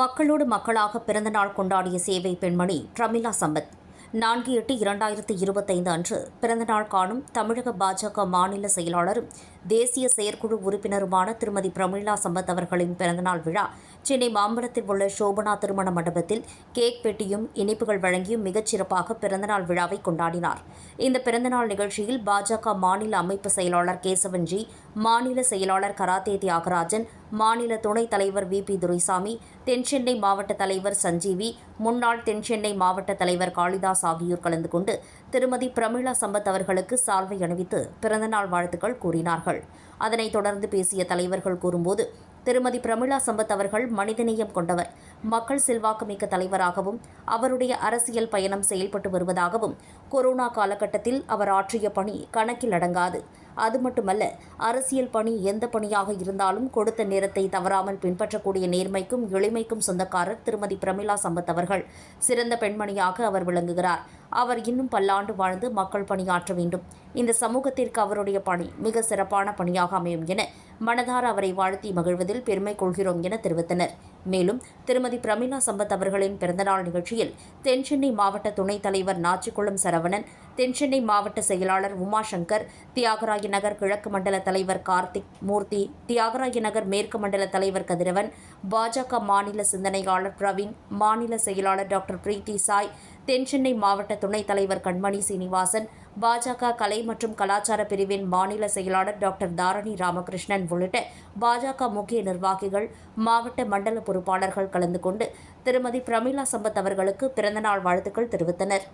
மக்களோடு மக்களாக பிறந்தநாள் கொண்டாடிய சேவை பெண்மணி பிரமிளா சம்பத். நான்கு எட்டு இரண்டாயிரத்தி இருபத்தைந்து அன்று பிறந்தநாள் காணும் தமிழக பாஜக மாநில செயலாளரும் தேசிய செயற்குழு உறுப்பினருமான திருமதி பிரமிளா சம்பத் அவர்களின் பிறந்தநாள் விழா. சென்னை மாம்பலத்தில் உள்ள சோபனா திருமண மண்டபத்தில் கேக் பெட்டியும் இனிப்புகள் வழங்கியும் மிகச் சிறப்பாக பிறந்தநாள் விழாவை கொண்டாடினார். இந்த பிறந்தநாள் நிகழ்ச்சியில் பாஜக மாநில அமைப்பு செயலாளர் கேசவன்ஜி மாநில செயலாளர் கராத்தே தியாகராஜன் மாநில துணைத் தலைவர் வி. பி. துரைசாமி தென்சென்னை மாவட்ட தலைவர் சஞ்சீவி முன்னாள் தென்சென்னை மாவட்ட தலைவர் காளிதாஸ் ஆகியோர் கலந்து கொண்டு திருமதி பிரமிளா சம்பத் அவர்களுக்கு சால்வை அணிவித்து பிறந்தநாள் வாழ்த்துக்கள் கூறினார்கள். அதனைத் தொடர்ந்து பேசிய தலைவர்கள் கூறும்போது திருமதி பிரமிளா சம்பத் அவர்கள் மனிதநேயம் கொண்டவர். மக்கள் செல்வாக்குமிக்க தலைவராகவும் அவருடைய அரசியல் பயணம் செயல்பட்டு வருவதாகவும் கொரோனா காலகட்டத்தில் அவர் ஆற்றிய பணி கணக்கில் அடங்காது. அது மட்டுமல்ல அரசியல் பணி எந்த பணியாக இருந்தாலும் கொடுத்த நேரத்தை தவறாமல் பின்பற்றக்கூடிய நேர்மைக்கும் எளிமைக்கும் சொந்தக்காரர் திருமதி பிரமிளா சம்பத் அவர்கள். சிறந்த பெண்மணியாக அவர் விளங்குகிறார். அவர் இன்னும் பல்லாண்டு வாழ்ந்து மக்கள் பணியாற்ற வேண்டும். இந்த சமூகத்திற்கு அவருடைய பணி மிக சிறப்பான பணியாக அமையும் என மனதார அவரை வாழ்த்தி மகிழ்வதில் பெருமை கொள்கிறோம் என தெரிவித்தனர். மேலும் திருமதி பிரமிளா சம்பத் அவர்களின் பிறந்தநாள் நிகழ்ச்சியில் தென்சென்னை மாவட்ட துணைத் தலைவர் நாச்சிக்குளம் சரவணன் தென்சென்னை மாவட்ட செயலாளர் உமாசங்கர் தியாகராய நகர் கிழக்கு மண்டல தலைவர் கார்த்திக் மூர்த்தி தியாகராய நகர் மேற்கு மண்டல தலைவர் கதிரவன் பாஜக மாநில சிந்தனையாளர் பிரவீன் மாநில செயலாளர் டாக்டர் பிரீத்தி சாய் தென்சென்னை மாவட்ட துணைத் தலைவர் கண்மணி சீனிவாசன் பாஜக கலை மற்றும் கலாச்சார பிரிவின் மாநில செயலாளர் டாக்டர் தாரணி ராமகிருஷ்ணன் உள்ளிட்ட பாஜக முக்கிய நிர்வாகிகள் மாவட்ட மண்டல பொறுப்பாளர்கள் கலந்து கொண்டு திருமதி பிரமிளா சம்பத் அவர்களுக்கு பிறந்தநாள் வாழ்த்துக்கள் தெரிவித்தனர்.